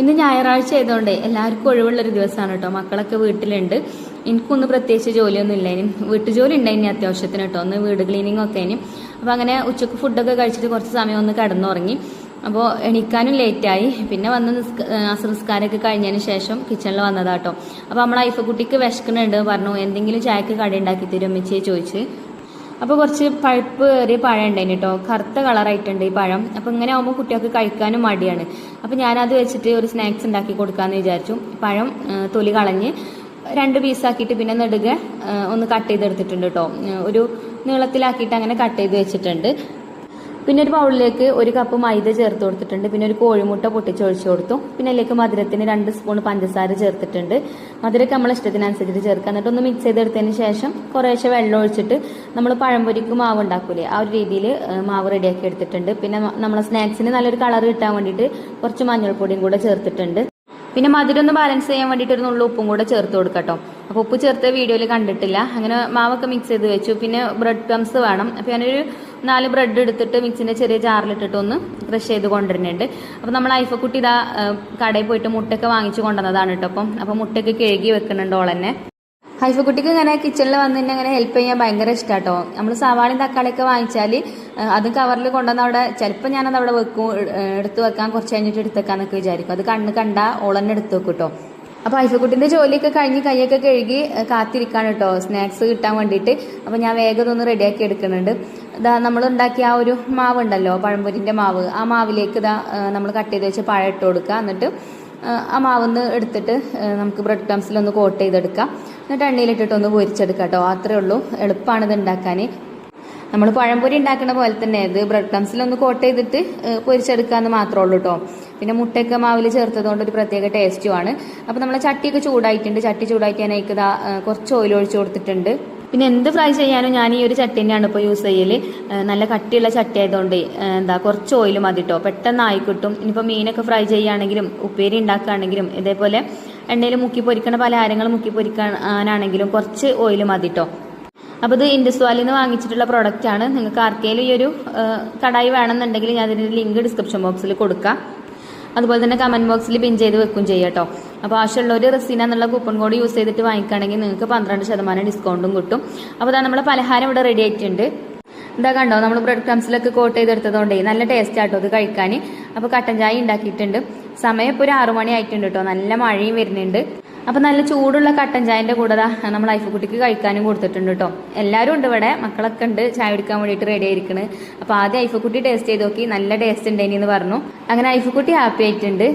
ഇന്ന് ഞായറാഴ്ച ആയതുകൊണ്ട് എല്ലാവർക്കും ഒഴിവുള്ള ഒരു ദിവസമാണ് കേട്ടോ. മക്കളൊക്കെ വീട്ടിലുണ്ട്. എനിക്കൊന്നും പ്രത്യേകിച്ച് ജോലിയൊന്നും ഇനി വീട്ടു ജോലി ഉണ്ടായിനി അത്യാവശ്യത്തിന് കേട്ടോ. ഒന്ന് വീട് ക്ലീനിങ് ഒക്കെ ഇനി. അപ്പോൾ അങ്ങനെ ഉച്ചയ്ക്ക് ഫുഡൊക്കെ കഴിച്ചിട്ട് കുറച്ച് സമയം ഒന്ന് കിടന്നുറങ്ങി. അപ്പോൾ എണീക്കാനും ലേറ്റായി പിന്നെ വന്ന് നിസ്കാരമൊക്കെ കഴിഞ്ഞതിന് ശേഷം കിച്ചണിൽ വന്നതാട്ടോ അപ്പോൾ നമ്മളെ ഐഫക്കുട്ടിക്ക് വിശക്കുന്നുണ്ട്. പറഞ്ഞു എന്തെങ്കിലും ചായക്ക് കടി ഉണ്ടാക്കി തരും ചോദിച്ച്. അപ്പോൾ കുറച്ച് പഴുപ്പ് ഏറിയ പഴം ഉണ്ടായിന് കേട്ടോ കറുത്ത കളറായിട്ടുണ്ട് ഈ പഴം. അപ്പോൾ ഇങ്ങനെ ആകുമ്പോൾ കുട്ടികൾക്ക് കഴിക്കാനും മടിയാണ്. അപ്പോൾ ഞാനത് വെച്ചിട്ട് ഒരു സ്നാക്സ് ഉണ്ടാക്കി കൊടുക്കാമെന്ന് വിചാരിച്ചു. പഴം തൊലി കളഞ്ഞ് രണ്ട് പീസാക്കിയിട്ട് പിന്നെ നെടുക ഒന്ന് കട്ട് ചെയ്തെടുത്തിട്ടുണ്ട് കേട്ടോ ഒരു നീളത്തിലാക്കിയിട്ട് അങ്ങനെ കട്ട് ചെയ്ത് വെച്ചിട്ടുണ്ട്. പിന്നെ ഒരു ബൗളിലേക്ക് ഒരു കപ്പ് മൈദ ചേർത്ത് കൊടുത്തിട്ടുണ്ട്. പിന്നെ ഒരു കോഴിമുട്ട പൊട്ടിച്ചൊഴിച്ചു കൊടുത്തു. പിന്നെ അതിലേക്ക് മധുരത്തിന് രണ്ട് സ്പൂൺ പഞ്ചസാര ചേർത്തിട്ടുണ്ട്. മധുരമൊക്കെ നമ്മൾ ഇഷ്ടത്തിനനുസരിച്ച് ചേർക്കുക. എന്നിട്ട് ഒന്ന് മിക്സ് ചെയ്തെടുത്തതിന് ശേഷം കുറേശ്ശെ വെള്ളം ഒഴിച്ചിട്ട് നമ്മൾ പഴംപൊരിക്ക് മാവ് ഉണ്ടാക്കൂലേ ആ ഒരു രീതിയിൽ മാവ് റെഡിയാക്കി എടുത്തിട്ടുണ്ട്. പിന്നെ നമ്മളെ സ്നാക്സിന് നല്ലൊരു കളർ കിട്ടാൻ വേണ്ടിയിട്ട് കുറച്ച് മഞ്ഞൾപ്പൊടിയും കൂടെ ചേർത്തിട്ടുണ്ട്. പിന്നെ മധുരം ഒന്ന് ബാലൻസ് ചെയ്യാൻ വേണ്ടിയിട്ട് ഒരു നുള്ളു ഉപ്പും കൂടെ ചേർത്ത് കൊടുക്കട്ടോ. അപ്പോൾ ഉപ്പ് ചേർത്ത വീഡിയോയിൽ കണ്ടിട്ടില്ല. അങ്ങനെ മാവൊക്കെ മിക്സ് ചെയ്ത് വെച്ചു. പിന്നെ ബ്രെഡ് ക്രംസ് വേണം. അപ്പോൾ ഞാനൊരു നാല് ബ്രെഡ് എടുത്തിട്ട് മിക്സിന്റെ ചെറിയ ജാറിലിട്ടിട്ട് ഒന്ന് ക്രഷ് ചെയ്ത് കൊണ്ടുവരുന്നുണ്ട്. അപ്പോൾ നമ്മൾ ഐഫക്കുട്ടി ഇതാ കടയിൽ പോയിട്ട് മുട്ടയൊക്കെ വാങ്ങിച്ചു കൊണ്ടുവന്നതാണ് കേട്ടോ അപ്പം അപ്പോൾ മുട്ടയൊക്കെ കഴുകി വെക്കുന്നുണ്ട് ഓളെന്നെ. ഹൈഫക്കുട്ടിക്ക് ഇങ്ങനെ കിച്ചണിൽ വന്ന് തന്നെ അങ്ങനെ ഹെൽപ്പ് ചെയ്യാൻ ഭയങ്കര ഇഷ്ടാട്ടോ. നമ്മൾ സവാളയും തക്കാളിയൊക്കെ വാങ്ങിച്ചാൽ അത് കവറിൽ കൊണ്ടുവന്ന് അവിടെ ചിലപ്പോൾ ഞാനത് അവിടെ വെക്കും എടുത്ത് വെക്കാൻ കുറച്ച് കഴിഞ്ഞിട്ട് എടുത്ത് വെക്കാന്നൊക്കെ വിചാരിക്കും. അത് കണ്ണ് കണ്ട ഓളന്നെ എടുത്ത് വെക്കും കേട്ടോ അപ്പോൾ ഐഫക്കുട്ടിന്റെ ജോലിയൊക്കെ കഴിഞ്ഞ് കൈയൊക്കെ കഴുകി കാത്തിരിക്കാണ് കേട്ടോ സ്നാക്സ് കിട്ടാൻ വേണ്ടിയിട്ട്. അപ്പോൾ ഞാൻ വേഗം ഇതൊന്ന് റെഡിയാക്കി എടുക്കുന്നുണ്ട്. ഇതാ നമ്മൾ ഉണ്ടാക്കിയ ആ ഒരു മാവ് ഉണ്ടല്ലോ പഴംപൊരിന്റെ മാവ്. ആ മാവിലേക്ക് ഇതാ നമ്മൾ കട്ട് ചെയ്ത് വെച്ച് പഴം ഇട്ട് കൊടുക്കുക എന്നിട്ട് ആ മാവ് എടുത്തിട്ട് നമുക്ക് ബ്രെഡ് ക്രംസിലൊന്ന് കോട്ട് ചെയ്തെടുക്കാം. എന്നിട്ട് എണ്ണയിലിട്ടിട്ട് ഒന്ന് പൊരിച്ചെടുക്കാം കേട്ടോ. അത്രേ ഉള്ളൂ. എളുപ്പമാണ് ഇത് ഉണ്ടാക്കാൻ നമ്മൾ പഴംപൊരി ഉണ്ടാക്കുന്ന പോലെ തന്നെ ഇത് ബ്രെഡ് ക്രംസിലൊന്ന് കോട്ട് ചെയ്തിട്ട് പൊരിച്ചെടുക്കാമെന്ന് മാത്രമേ ഉള്ളൂ കേട്ടോ. പിന്നെ മുട്ടയൊക്കെ മാവിൽ ചേർത്തതുകൊണ്ട് ഒരു പ്രത്യേക ടേസ്റ്റുമാണ് അപ്പോൾ നമ്മൾ ചട്ടിയൊക്കെ ചൂടായിട്ടുണ്ട്. ചട്ടി അതിലേക്ക് ഇതാ, കുറച്ച് ഓയിൽ ഒഴിച്ചു കൊടുത്തിട്ടുണ്ട്. പിന്നെ എന്ത് ഫ്രൈ ചെയ്യാനും ഞാൻ ഈ ഒരു ചട്ടി തന്നെയാണ് ഇപ്പോൾ യൂസ് ചെയ്യൽ നല്ല കട്ടിയുള്ള ചട്ടി ആയതുകൊണ്ട് എന്താ കുറച്ച് ഓയിൽ മതി കേട്ടോ. പെട്ടെന്ന് ആയിക്കിട്ടും ഇനിയിപ്പോൾ മീനൊക്കെ ഫ്രൈ ചെയ്യുകയാണെങ്കിലും ഉപ്പേരി ഉണ്ടാക്കുകയാണെങ്കിലും ഇതേപോലെ എണ്ണയിൽ മുക്കി പൊരിക്കണ പലഹാരങ്ങൾ മുക്കി പൊരിക്കാനാണെങ്കിലും കുറച്ച് ഓയിൽ മതി കേട്ടോ അപ്പോൾ ഇത് ഇൻഡസ് വാലിൽ നിന്ന് വാങ്ങിച്ചിട്ടുള്ള പ്രോഡക്റ്റ് ആണ്. നിങ്ങൾക്ക് ആർക്കെങ്കിലും ഈ ഒരു കടായി വേണമെന്നുണ്ടെങ്കിൽ ഞാൻ അതിന്റെ ലിങ്ക് ഡിസ്ക്രിപ്ഷൻ ബോക്സിൽ കൊടുക്കാം. അതുപോലെ തന്നെ കമന്റ് ബോക്സിൽ പിൻ ചെയ്ത് വെക്കും ചെയ്യാം കേട്ടോ അപ്പോൾ ഒരു റെസീന എന്നുള്ള കൂപ്പൺ കോഡ് യൂസ് ചെയ്തിട്ട് വാങ്ങിക്കുകയാണെങ്കിൽ നിങ്ങൾക്ക് പന്ത്രണ്ട് ശതമാനം ഡിസ്കൗണ്ടും കിട്ടും. അപ്പോൾ അതാ നമ്മളെ പലഹാരം ഇവിടെ റെഡി ആയിട്ടുണ്ട്. എന്താ കണ്ടോ നമ്മൾ ബ്രെഡ് ക്രംസിലൊക്കെ കോട്ട് ചെയ്തെടുത്തതുകൊണ്ടേ നല്ല ടേസ്റ്റ് ആട്ടോ അത് കഴിക്കാൻ അപ്പോൾ കട്ടൻ ചായ ഉണ്ടാക്കിയിട്ടുണ്ട്. സമയം ഇപ്പോൾ ഒരു ആറു മണി ആയിട്ടുണ്ട് കേട്ടോ നല്ല മഴയും വരുന്നുണ്ട്. അപ്പം നല്ല ചൂടുള്ള കട്ടൻ ചായന്റെ കൂടെ നമ്മൾ ഐഫക്കുട്ടിക്ക് കഴിക്കാനും കൊടുത്തിട്ടുണ്ട് കേട്ടോ എല്ലാവരും ഉണ്ട് ഇവിടെ. മക്കളൊക്കെ ഉണ്ട്. ചായ കുടിക്കാൻ വേണ്ടിയിട്ട് റെഡി ആയിരിക്കണ്. അപ്പോൾ ആദ്യം ഐഫക്കുട്ടി ടേസ്റ്റ് ചെയ്ത് നോക്കി. നല്ല ടേസ്റ്റ് ഉണ്ടേനി എന്ന് പറഞ്ഞു. അങ്ങനെ ഐഫക്കുട്ടി ഹാപ്പി ആയിട്ടുണ്ട്.